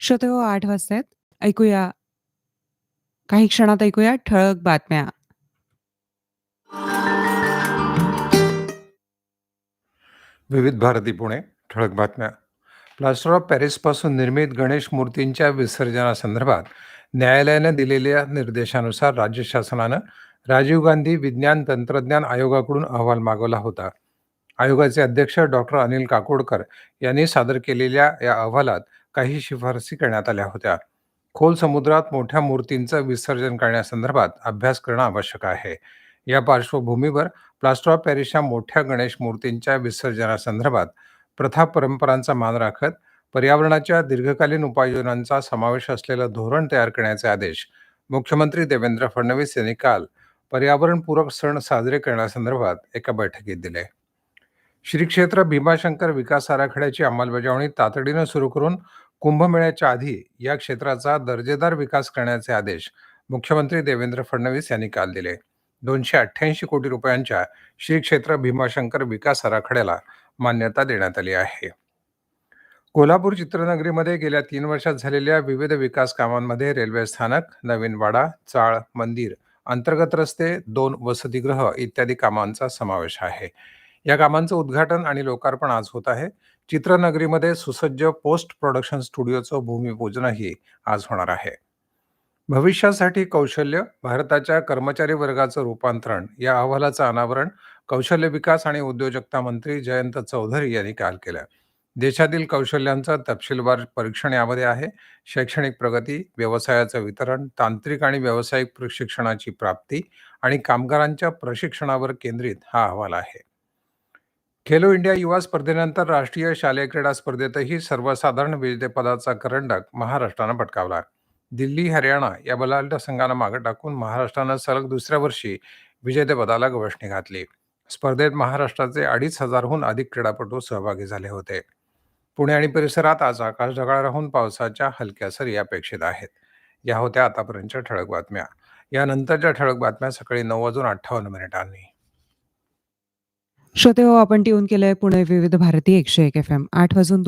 श्रोते हो आठ वाजतायत. ऐकूया. काही क्षणात ऐकूया ठळक बातम्या. विविध भारती पुणे ठळक बातम्या. प्लास्टर ऑफ पॅरिसपासून निर्मित गणेश मूर्तींच्या विसर्जनासंदर्भात न्यायालयानं दिलेल्या निर्देशानुसार राज्य शासनानं राजीव गांधी विज्ञान तंत्रज्ञान आयोगाकडून अहवाल मागवला होता. आयोगाचे अध्यक्ष डॉक्टर अनिल काकोडकर यांनी सादर केलेल्या या अहवालात काही शिफारसी करण्यात आल्या होत्या. खोल समुद्रात मोठ्या मूर्तींचं विसर्जन करण्यासंदर्भात अभ्यास करणं आवश्यक आहे. या पार्श्वभूमीवर प्लास्टर ऑफ पॅरिसच्या मोठ्या गणेश मूर्तींच्या विसर्जनासंदर्भात प्रथा परंपरांचा मान राखत पर्यावरणाच्या दीर्घकालीन उपाययोजनांचा समावेश असलेलं धोरण तयार करण्याचे आदेश मुख्यमंत्री देवेंद्र फडणवीस यांनी काल पर्यावरणपूरक सण साजरे करण्यासंदर्भात एका बैठकीत दिले. श्री क्षेत्र भीमाशंकर विकास आराखड्याची अंमलबजावणी तातडीनं सुरू करून कुंभमेळ्याच्या आधी या क्षेत्राचा दर्जेदार विकास करण्याचे आदेश मुख्यमंत्री देवेंद्र फडणवीस यांनी काल दिले. दोनशे अठ्ठ्याऐंशी कोटी रुपयांच्या श्री क्षेत्र भीमाशंकर विकास आराखड्याला मान्यता देण्यात आली आहे. कोल्हापूर चित्रनगरीमध्ये गेल्या तीन वर्षात झालेल्या विविध विकास कामांमध्ये रेल्वे स्थानक नवीन वाडा चाळ मंदिर अंतर्गत रस्ते दोन वसतिगृह इत्यादी कामांचा समावेश आहे. या कामांचं उद्घाटन आणि लोकार्पण आज होत आहे. चित्रनगरीमध्ये सुसज्ज पोस्ट प्रोडक्शन स्टुडिओचं भूमिपूजनही आज होणार आहे. भविष्यासाठी कौशल्य भारताच्या कर्मचारी वर्गाचं रूपांतरण या अहवालाचं अनावरण कौशल्य विकास आणि उद्योजकता मंत्री जयंत चौधरी यांनी काल केलं. देशातील कौशल्यांचं तपशीलवार परीक्षण यामध्ये आहे. शैक्षणिक प्रगती व्यवसायाचं वितरण तांत्रिक आणि व्यावसायिक प्रशिक्षणाची प्राप्ती आणि कामगारांच्या प्रशिक्षणावर केंद्रित हा अहवाल आहे. खेलो इंडिया युवा स्पर्धेनंतर राष्ट्रीय शालेय क्रीडा स्पर्धेतही सर्वसाधारण विजेतेपदाचा करंडक महाराष्ट्रानं पटकावला दिल्ली हरियाणा या बलाढ्य संघानं मागे टाकून महाराष्ट्रानं सलग दुसऱ्या वर्षी विजेतेपदाला गवसणी घातली. स्पर्धेत महाराष्ट्राचे अडीच हजारहून अधिक क्रीडापटू सहभागी झाले होते. पुणे आणि परिसरात आज आकाश ढगाळ राहून पावसाच्या हलक्या सरी अपेक्षित आहेत. या होत्या आतापर्यंतच्या ठळक बातम्या. यानंतरच्या ठळक बातम्या सकाळी नऊ वाजून अठ्ठावन्न मिनिटांनी. श्रोते हो आपण ट्यून केलंय पुणे विविध भारती एकशे एक एफ एम. आठ वाजून